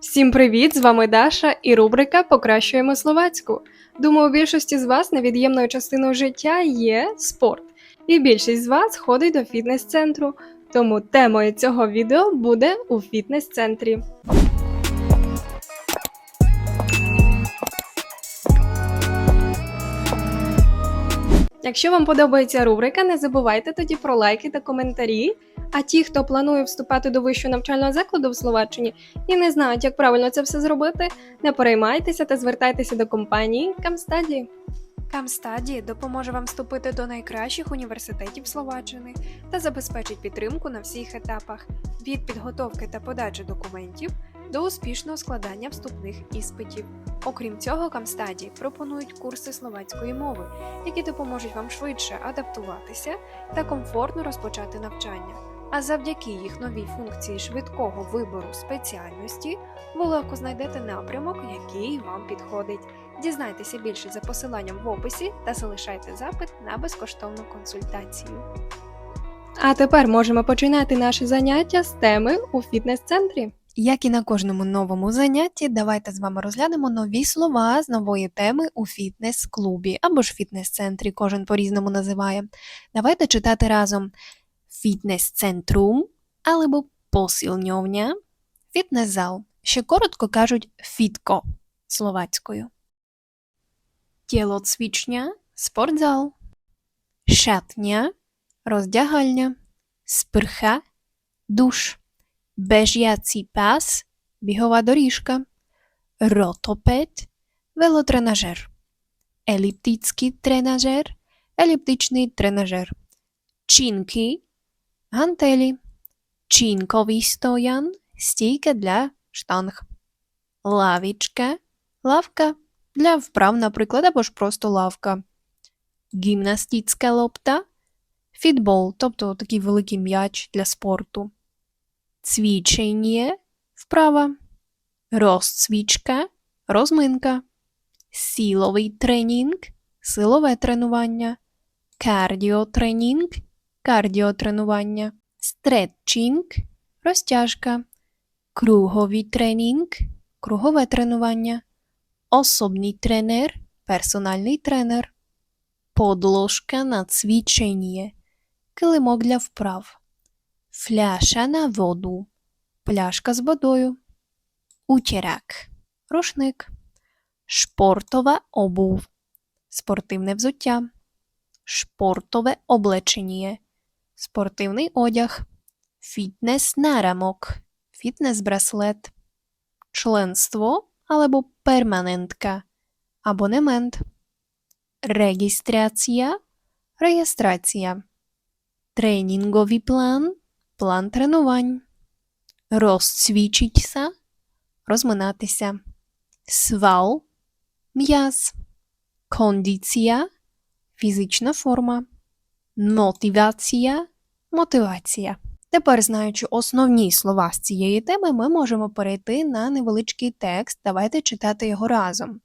Всім привіт! З вами Даша і рубрика Покращуємо словацьку. Думаю, у більшості з вас невід'ємною частиною життя є спорт, і більшість з вас ходить до фітнес-центру. Тому темою цього відео буде у фітнес-центрі. Якщо вам подобається рубрика, не забувайте тоді про лайки та коментарі. А ті, хто планує вступати до вищого навчального закладу в Словаччині і не знають, як правильно це все зробити, не переймайтеся та звертайтеся до компанії Камстаді. Камстаді допоможе вам вступити до найкращих університетів Словаччини та забезпечить підтримку на всіх етапах від підготовки та подачі документів до успішного складання вступних іспитів. Окрім цього, Камстаді пропонують курси словацької мови, які допоможуть вам швидше адаптуватися та комфортно розпочати навчання. А завдяки їх новій функції швидкого вибору спеціальності ви легко знайдете напрямок, який вам підходить. Дізнайтеся більше за посиланням в описі та залишайте запит на безкоштовну консультацію. А тепер можемо починати наше заняття з теми у фітнес-центрі. Як і на кожному новому занятті, давайте з вами розглянемо нові слова з нової теми у фітнес-клубі або ж фітнес-центрі, кожен по-різному називає. Давайте читати разом фітнес-центрум або посильньовня, фітнес-зал. Ще коротко кажуть фітко словацькою. Тілоцвічня, спортзал, шатня, роздягальня, спирха, душ, беж'яцій пас, бігова доріжка, ротопед, велотренажер, еліптичний тренажер, еліптичний тренажер, чинки, гантелі, чинковий стоян, стійка для штанг, лавічка, лавка. Для вправ, наприклад, або ж просто лавка, гімнастична лопта, фітбол, тобто такий великий м'яч для спорту, цвічення, вправа, розцвічка, розминка, силовий тренінг, силове тренування, кардіотренінг, кардіотренування, стретчинг, розтяжка, круговий тренінг, кругове тренування, особний тренер, персональний тренер, подложка на цвічення, килимок для вправ, фляша на воду, пляшка з водою, утірак, рушник, шпортова обув, спортивне взуття, шпортове облечення, спортивний одяг, фітнес-нарамок, фітнес-браслет, членство або перманентка, абонемент, регістрація, реєстрація, тренінговий план, план тренувань, розцвічитися, розминатися, свал, м'яз, кондиція, фізична форма, мотивація, мотивація. Тепер, знаючи основні слова з цієї теми, ми можемо перейти на невеличкий текст. Давайте читати його разом.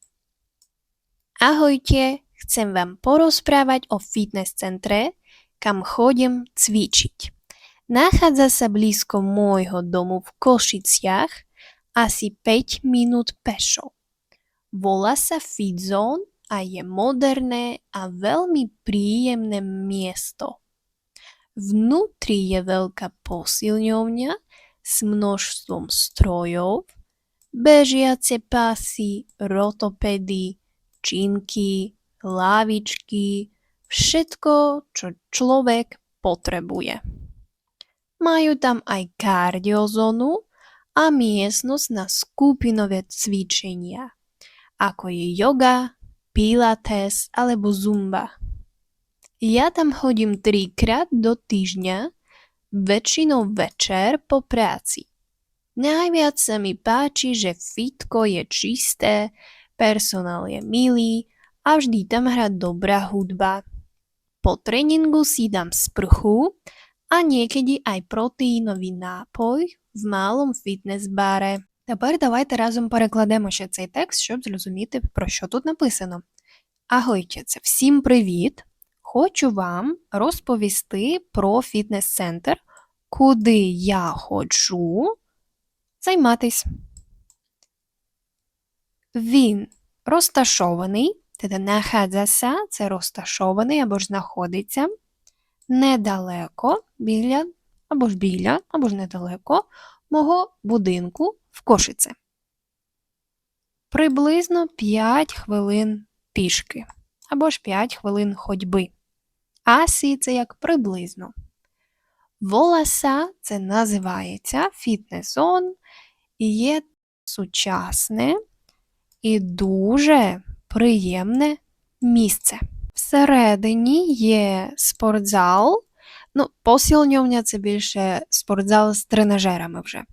Ahojte, chcem vám porozprávať o fitness centre, kam chodím cvičiť. Nachádza sa blízko môjho domu v Košiciach, asi 5 minút pešo. Volá sa Fit Zone a je moderné a veľmi príjemné miesto. Vnútri je veľká posilňovňa s množstvom strojov, bežiace pásy, rotopedy, činky, lávičky, všetko, čo človek potrebuje. Majú tam aj kardiozónu a miestnosť na skupinové cvičenia, ako je yoga, pilates alebo zumba. Ja tam chodím trikrát do týždňa, väčšinou večer po práci. Najviac sa mi páči, že fitko je čisté, personál je milý a vždy tam hrá dobrá hudba. Po tréningu si dám sprchu a niekedy aj proteínový nápoj v malom fitness bare. Тепер давайте разом перекладемо ще цей текст, щоб зрозуміти, про що тут написано. Агойте, це всім привіт! Хочу вам розповісти про фітнес-центр, куди я ходжу займатись. Він розташований, nachádza – це розташований або ж знаходиться недалеко біля, або ж біля, або ж недалеко мого будинку Кошице. Приблизно 5 хвилин пішки, або ж 5 хвилин ходьби. Асі це як приблизно. Волоса це називається фітнес-зон і є сучасне і дуже приємне місце. Всередині є спортзал. Ну, посілнювання це більше спортзал з тренажерами вже.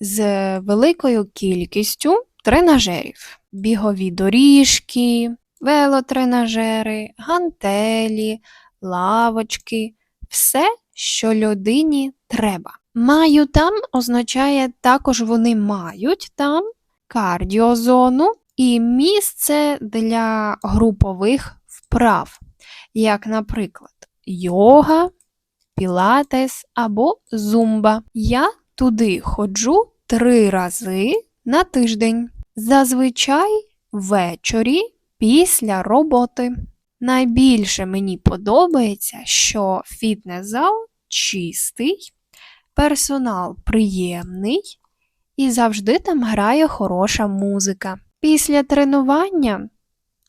З великою кількістю тренажерів. Бігові доріжки, велотренажери, гантелі, лавочки. Все, що людині треба. Маю там означає також вони мають там кардіозону і місце для групових вправ, як, наприклад, йога, пілатес або зумба. Я туди ходжу три рази на тиждень. Зазвичай ввечері після роботи. Найбільше мені подобається, що фітнес-зал чистий, персонал приємний і завжди там грає хороша музика. Після тренування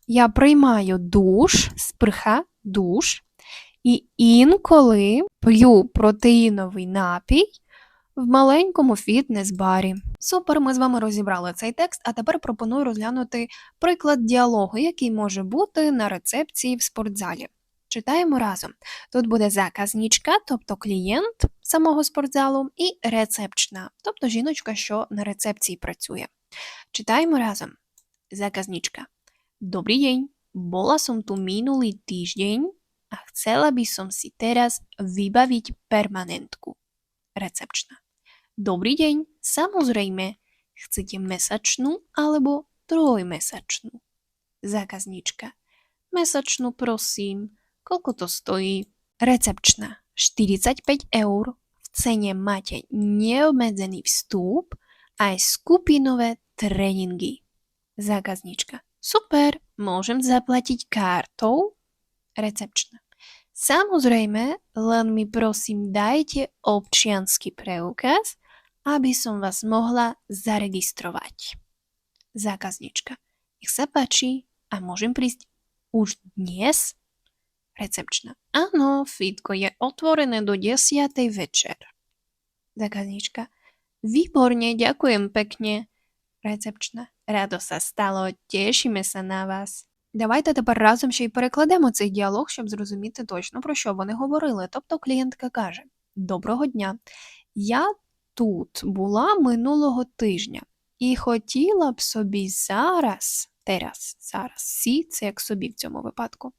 я приймаю душ, сприха душ, і інколи п'ю протеїновий напій в маленькому фітнес-барі. Супер, ми з вами розібрали цей текст, а тепер пропоную розглянути приклад діалогу, який може бути на рецепції в спортзалі. Читаємо разом. Тут буде заказнічка, тобто клієнт самого спортзалу, і рецепчна, тобто жіночка, що на рецепції працює. Читаємо разом. Заказнічка. Dobrý deň, bola som tu minulý týždeň a chcela by som si teraz vybaviť permanentku. Recepčná. Dobrý deň, samozrejme, chcete mesačnú alebo trojmesačnú? Zákazníčka. Mesačnú prosím, koľko to stojí? Recepčná. 45 eur. V cene máte neobmedzený vstup aj skupinové tréningy. Zákazníčka. Super, môžem zaplatiť kartou? Recepčná. Samozrejme, len mi prosím dajte občiansky preukaz, aby som vás mohla zaregistrovať. Zákaznička. Nech sa páči a môžem prísť už dnes? Recepčná. Áno, fitko je otvorené do 10. večer. Zákaznička. Výborne, ďakujem pekne. Рецепчна. Радо sa стало, тішимо sa на вас. Давайте тепер разом ще й перекладемо цей діалог, щоб зрозуміти точно, про що вони говорили. Тобто клієнтка каже: Доброго дня! Я тут була минулого тижня і хотіла б собі зараз, терас, зараз, сі, це як собі в цьому випадку,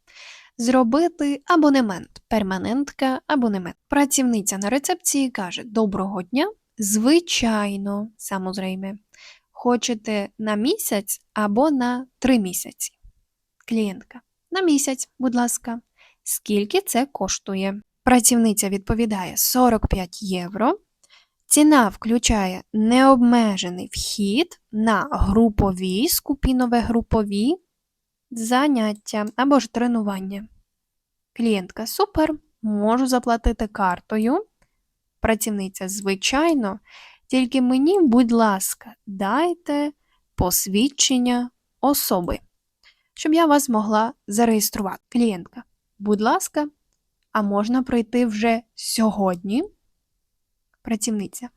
зробити абонемент, перманентка, абонемент. Працівниця на рецепції каже: Доброго дня! Звичайно, самозрейме. Хочете на місяць або на три місяці? Клієнтка. На місяць, будь ласка. Скільки це коштує? Працівниця відповідає 45 євро. Ціна включає необмежений вхід на групові, скупінове групові заняття або ж тренування. Клієнтка супер, можу заплатити картою. Працівниця, звичайно, тільки мені, будь ласка, дайте посвідчення особи, щоб я вас могла зареєструвати. Клієнтка, будь ласка, а можна прийти вже сьогодні? Працівниця.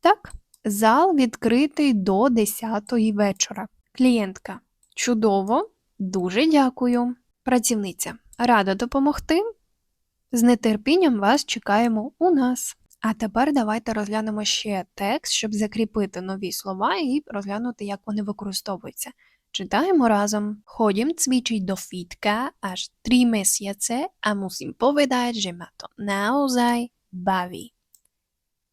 Так, зал відкритий до 10 вечора. Клієнтка. Чудово, дуже дякую. Працівниця. Рада допомогти. З нетерпінням вас чекаємо у нас. А тепер давайте розглянемо ще текст, щоб закріпити нові слова і розглянути, як вони використовуються. Читаємо разом. Cvičiť do fitka až 3 mesiace a musím povedať, že ma to naozaj baví.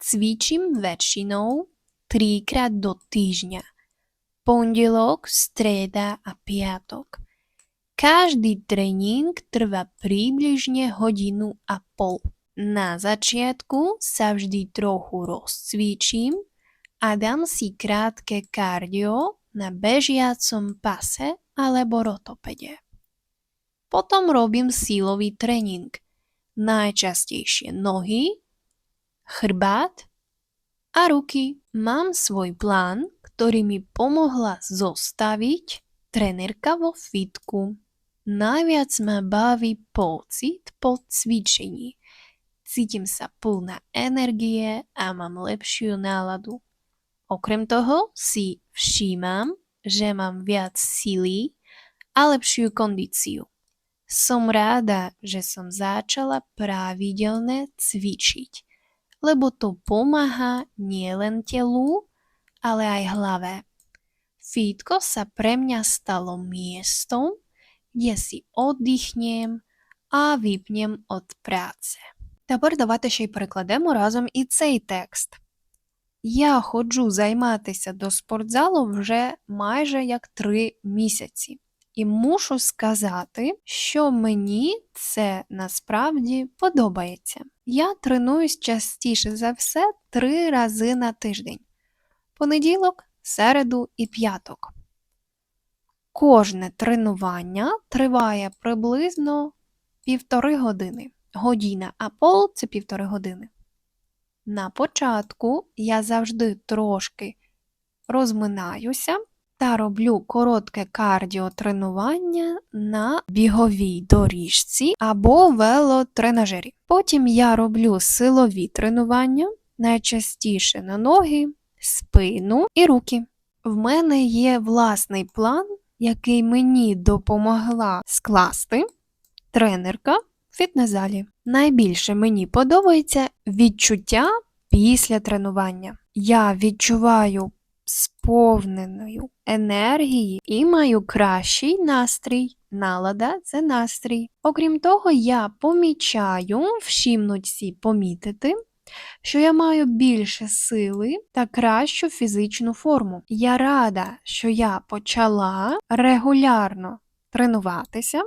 Cvičím väčšinou trikrát do týždňa. Pondelok, streda a piatok. Každý tréning trvá približne hodinu a pol. Na začiatku sa vždy trochu rozcvičím a dám si krátke kardio na bežiacom pase alebo rotopede. Potom robím sílový tréning. Najčastejšie nohy, chrbát a ruky. Mám svoj plán, ktorý mi pomohla zostaviť trenerka vo fitku. Najviac ma baví pocit po cvičení. Cítim sa plná energie a mám lepšiu náladu. Okrem toho si všímam, že mám viac síly a lepšiu kondíciu. Som ráda, že som začala pravidelne cvičiť, lebo to pomáha nielen telu, ale aj hlave. Fitko sa pre mňa stalo miestom, kde si oddychnem а vypnem від праці. Тепер давайте ще й перекладемо разом і цей текст. Я ходжу займатися до спортзалу вже майже як три місяці. І мушу сказати, що мені це насправді подобається. Я тренуюсь частіше за все три рази на тиждень: понеділок, середу і п'яток. Кожне тренування триває приблизно півтори години. Година, а пол це півтори години. На початку я завжди трошки розминаюся та роблю коротке кардіотренування на біговій доріжці або велотренажері. Потім я роблю силові тренування, найчастіше на ноги, спину і руки. В мене є власний план, який мені допомогла скласти тренерка в фітнес-залі. Найбільше мені подобається відчуття після тренування. Я відчуваю сповненою енергії і маю кращий настрій. Налада це настрій. Окрім того, я помічаю, всім всі помітити, що я маю більше сили та кращу фізичну форму. Я рада, що я почала регулярно тренуватися,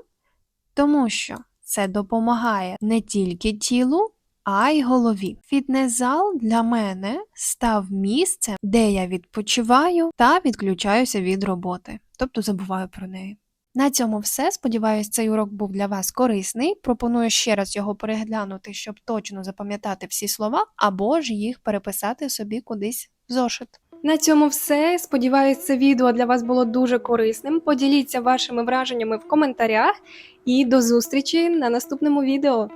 тому що це допомагає не тільки тілу, а й голові. Фітнес-зал для мене став місцем, де я відпочиваю та відключаюся від роботи, тобто забуваю про неї. На цьому все. Сподіваюсь, цей урок був для вас корисний. Пропоную ще раз його переглянути, щоб точно запам'ятати всі слова, або ж їх переписати собі кудись в зошит. На цьому все. Сподіваюсь, це відео для вас було дуже корисним. Поділіться вашими враженнями в коментарях і до зустрічі на наступному відео.